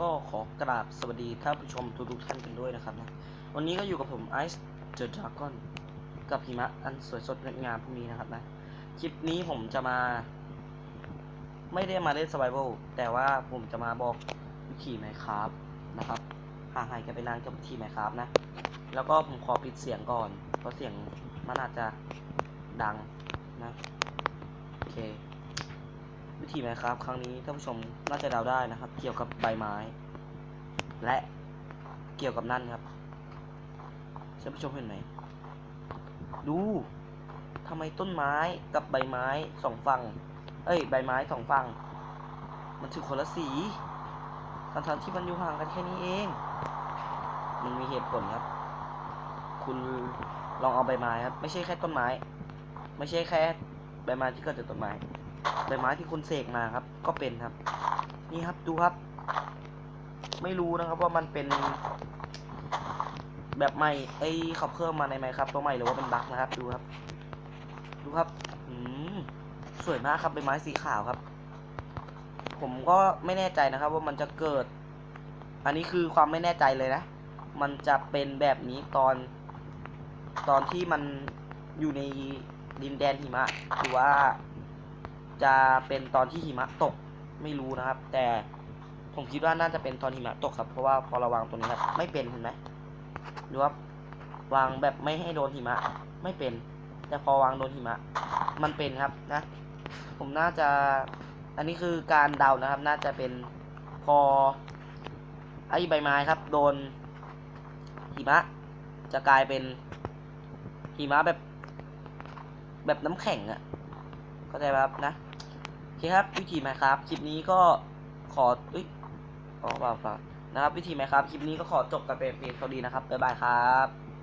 ก็ขอกราบสวัสดีท่านผู้ชมทุกๆท่านกันด้วยนะครับนะวันนี้ก็อยู่กับผมไอซ์เจอดราก้อนกับหิมะอันสวยสดงดงามพวกนี้นะครับนะคลิปนี้ผมจะมา ไม่ได้มาเล่น s ไ r v i v a l แต่ว่าผมจะมาบอกวิธีไหมครับนะครับห่างหายกันไปนานกับวิธีไหมครับนะ แล้วก็ผมขอปิดเสียงก่อน เพราะเสียงมันอาจจะดังนะโอเค วิธีไหมครับ ครั้งนี้ท่านผู้ชมน่าจะเดาได้นะครับ เกี่ยวกับใบไม้ และเกี่ยวกับนั่นครับท่านผู้ชมเห็นไหมดูทำไมต้นไม้กับใบไม้สองฝั่ง เอ้ย ใบไม้สองฝั่ง มันถึงคนละสีทั้งๆที่มันอยู่ห่างกันแค่นี้เอง มันมีเหตุผลครับ คุณลองเอาใบไม้ครับ ไม่ใช่แค่ต้นไม้ ไม่ใช่แค่ใบไม้ที่เกิดจากต้นไม้ ใบไม้ที่คุณเสกมาครับ ก็เป็นครับ นี่ครับดูครับ ไม่รู้นะครับว่ามันเป็นแบบใหม่ไอ้เขาเพิ่มมาในไหมครับ ตัวใหม่หรือว่าเป็นบั๊กนะครับ ดูครับ ดูครับอืมสวยมากครับใบไม้สีขาวครับ ผมก็ไม่แน่ใจนะครับ ว่ามันจะเกิด อันนี้คือความไม่แน่ใจเลยนะ มันจะเป็นแบบนี้ตอน ตอนที่มันอยู่ในดินแดนหิมะหรือว่า จะเป็นตอนที่หิมะตกไม่รู้นะครับ แต่ผมคิดว่าน่าจะเป็นตอนหิมะตกครับ เพราะว่าพอราวางตรงนี้ครับ ไม่เป็นเห็นไหมดูครับวางแบบไม่ให้โดนหิมะไม่เป็น แต่พอวางโดนหิมะ มันเป็นครับนะ ผมน่าจะ อันนี้คือการเดานะครับ น่าจะเป็นพอไอ้ใบไม้ครับ โดนหิมะ จะกลายเป็นหิมะแบบ แบบน้ำแข็งอะ เข้าใจไหมครับนะโอเคครับวิธีไหมครับคลิปนี้ก็ขออุ้ยอ๋อเปล่าเปล่านะครับ วิธีไหมครับคลิปนี้ก็ขอจบกันเป็นเพียงเท่านี้นะครับบ๊ายบายครับ